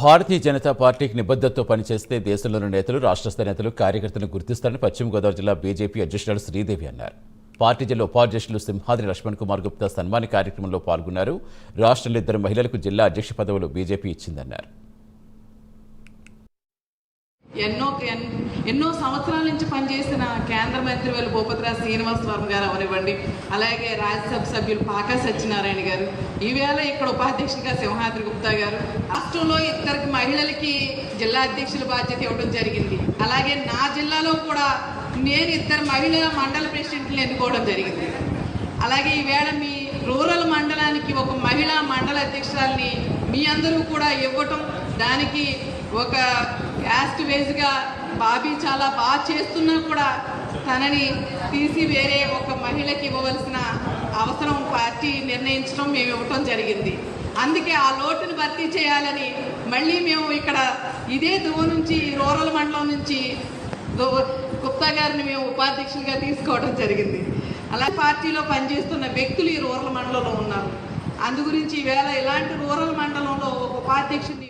భారతీయ జనతా పార్టీకి నిబద్ధతతో పనిచేస్తే దేశంలోని నేతలు రాష్ట్రస్థాయి నేతలు కార్యకర్తలను గుర్తిస్తారని పశ్చిమ గోదావరి జిల్లా బీజేపీ అధ్యక్షురాలు శ్రీదేవి అన్నారు. పార్టీ జిల్లా ఉపాధ్యక్షులు సింహాద్రి లక్ష్మణ్ కుమార్ గుప్తా సన్మాన కార్యక్రమంలో పాల్గొన్నారు. రాష్ట్రంలో ఇద్దరు మహిళలకు జిల్లా అధ్యక్ష పదవులు బీజేపీ ఇచ్చిందన్నారు. ఎన్నో ఎన్నో సంవత్సరాల నుంచి పనిచేసిన కేంద్ర మంత్రి వాళ్ళు భూపతిరాజు శ్రీనివాస్ వర్మ గారు అవనివ్వండి. అలాగే రాజ్యసభ సభ్యులు పాకా సత్యనారాయణ గారు ఈవేళ ఇక్కడ ఉపాధ్యక్షుడిగా సింహాద్రి గుప్తా గారు రాష్ట్రంలో ఇద్దరికి మహిళలకి జిల్లా అధ్యక్షుల బాధ్యత ఇవ్వడం జరిగింది. అలాగే నా జిల్లాలో కూడా నేను ఇద్దరు మహిళల మండల ప్రెసిడెంట్లు ఎన్నుకోవడం జరిగింది. అలాగే ఈవేళ మీ రూరల్ మండలానికి ఒక మహిళా మండల అధ్యక్షురాలని మీ అందరూ కూడా ఇవ్వటం దానికి ఒక యాస్ట్ వేజ్గా బాబీ చాలా బాగా చేస్తున్నా కూడా తనని తీసి వేరే ఒక మహిళకి ఇవ్వవలసిన అవసరం పార్టీ నిర్ణయించడం మేము ఇవ్వటం జరిగింది. అందుకే ఆ లోటును భర్తీ చేయాలని మళ్ళీ మేము ఇక్కడ ఇదే దువ్వ నుంచి రూరల్ మండలం నుంచి గుప్తా గారిని మేము ఉపాధ్యక్షులుగా తీసుకోవడం జరిగింది. అలా పార్టీలో పనిచేస్తున్న వ్యక్తులు ఈ రూరల్ మండలంలో ఉన్నారు. అందు గురించి ఈవేళ ఇలాంటి రూరల్ మండలంలో ఒక ఉపాధ్యక్షుడిని